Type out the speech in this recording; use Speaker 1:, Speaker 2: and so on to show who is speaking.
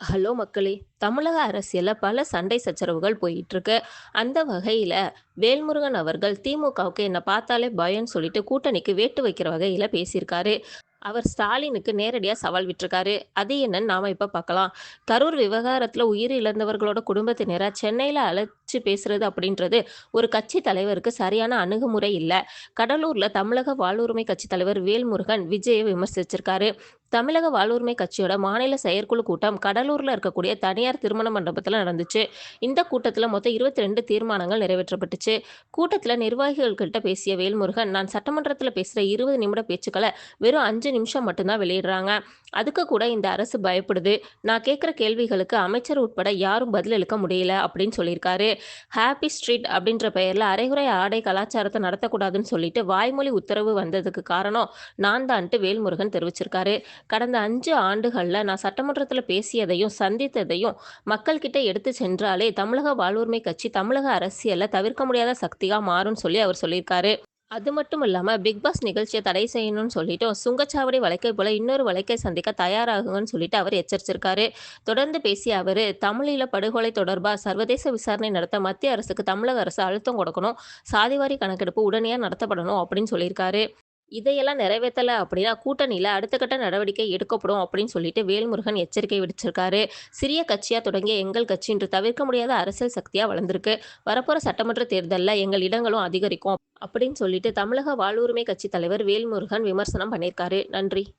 Speaker 1: Hello மக்களே! தமிழக அரசியலில் பல சண்டை சச்சரவுகள் போயிட்டுருக்கு. அந்த வகையில் வேல்முருகன் அவர்கள் திமுகவுக்கு என்னை பார்த்தாலே பயம்னு சொல்லிட்டு கூட்டணிக்கு வேட்டு வைக்கிற வகையில் பேசியிருக்காரு. அவர் ஸ்டாலினுக்கு நேரடியாக சவால் விட்டுருக்காரு. அது என்னன்னு நாம் இப்போ பார்க்கலாம். கரூர் விவகாரத்தில் உயிர் இழந்தவர்களோட குடும்பத்தினராக சென்னையில் அழ அழைச்சு பேசுறது அப்படின்றது ஒரு கட்சி தலைவருக்கு சரியான அணுகுமுறை இல்லை கடலூர்ல தமிழக வாழ்வுரிமை கட்சி தலைவர் வேல்முருகன் விஜயை விமர்சிச்சிருக்காரு. தமிழக வாழ்வுரிமை கட்சியோட மாநில செயற்குழு கூட்டம் கடலூர்ல இருக்கக்கூடிய தனியார் திருமண மண்டபத்துல நடந்துச்சு. இந்த கூட்டத்துல மொத்தம் 22 தீர்மானங்கள் நிறைவேற்றப்பட்டுச்சு. கூட்டத்துல நிர்வாகிகள்கிட்ட பேசிய வேல்முருகன், நான் சட்டமன்றத்துல பேசுற 20 நிமிட பேச்சுக்களை வெறும் அஞ்சு நிமிஷம் மட்டும்தான் வெளியிடுறாங்க. அதுக்கு கூட இந்த அரசு பயப்படுது. நான் கேட்குற கேள்விகளுக்கு அமைச்சர் உட்பட யாரும் பதிலளிக்க முடியல அப்படின்னு சொல்லியிருக்காரு. ஹாப்பி ஸ்ட்ரீட் அப்படின்ற பெயர்ல அரைகுறை ஆடை கலாச்சாரத்தை நடத்தக்கூடாதுன்னு சொல்லிட்டு வாய்மொழி உத்தரவு வந்ததுக்கு காரணம் நான் தான்ட்டு வேல்முருகன் தெரிவிச்சிருக்காரு. கடந்த அஞ்சு ஆண்டுகள்ல நான் சட்டமன்றத்துல பேசியதையும், சந்தித்ததையும் மக்கள்கிட்ட எடுத்து சென்றாலே தமிழக வாழ்வுரிமை கட்சி தமிழக அரசியல்ல தவிர்க்க முடியாத சக்தியா மாறும்னு சொல்லி அவர் சொல்லியிருக்காரு. அது மட்டும் இல்லாமல் பிக் பாஸ் நிகழ்ச்சியை தடை செய்யணும்னு சொல்லிட்டு சுங்கச்சாவடி வழக்கை போல இன்னொரு வழக்கை சந்திக்க தயாராகுங்கன்னு சொல்லிட்டு அவர் எச்சரிச்சிருக்காரு. தொடர்ந்து பேசிய அவர் தமிழீழ படுகொலை தொடர்பாக சர்வதேச விசாரணை நடத்த மத்திய அரசுக்கு தமிழக அரசு அழுத்தம் கொடுக்கணும். சாதிவாரி கணக்கெடுப்பு உடனே நடத்தப்படணும் அப்படின்னு சொல்லியிருக்காரு. இதையெல்லாம் நிறைவேற்றலை அப்படின்னா கூட்டணியில் அடுத்த கட்ட நடவடிக்கை எடுக்கப்படும் அப்படின்னு சொல்லிட்டு வேல்முருகன் எச்சரிக்கை விடுச்சிருக்காரு. சிறிய கட்சியாக தொடங்கிய எங்கள் கட்சி இன்று தவிர்க்க முடியாத அரசியல் சக்தியாக வளர்ந்திருக்கு. வரப்போகிற சட்டமன்ற தேர்தலில் எங்கள் இடங்களும் அதிகரிக்கும் அப்படின்னு சொல்லிட்டு தமிழக வாழ்வுரிமை கட்சி தலைவர் வேல்முருகன் விமர்சனம் பண்ணியிருக்காரு. நன்றி.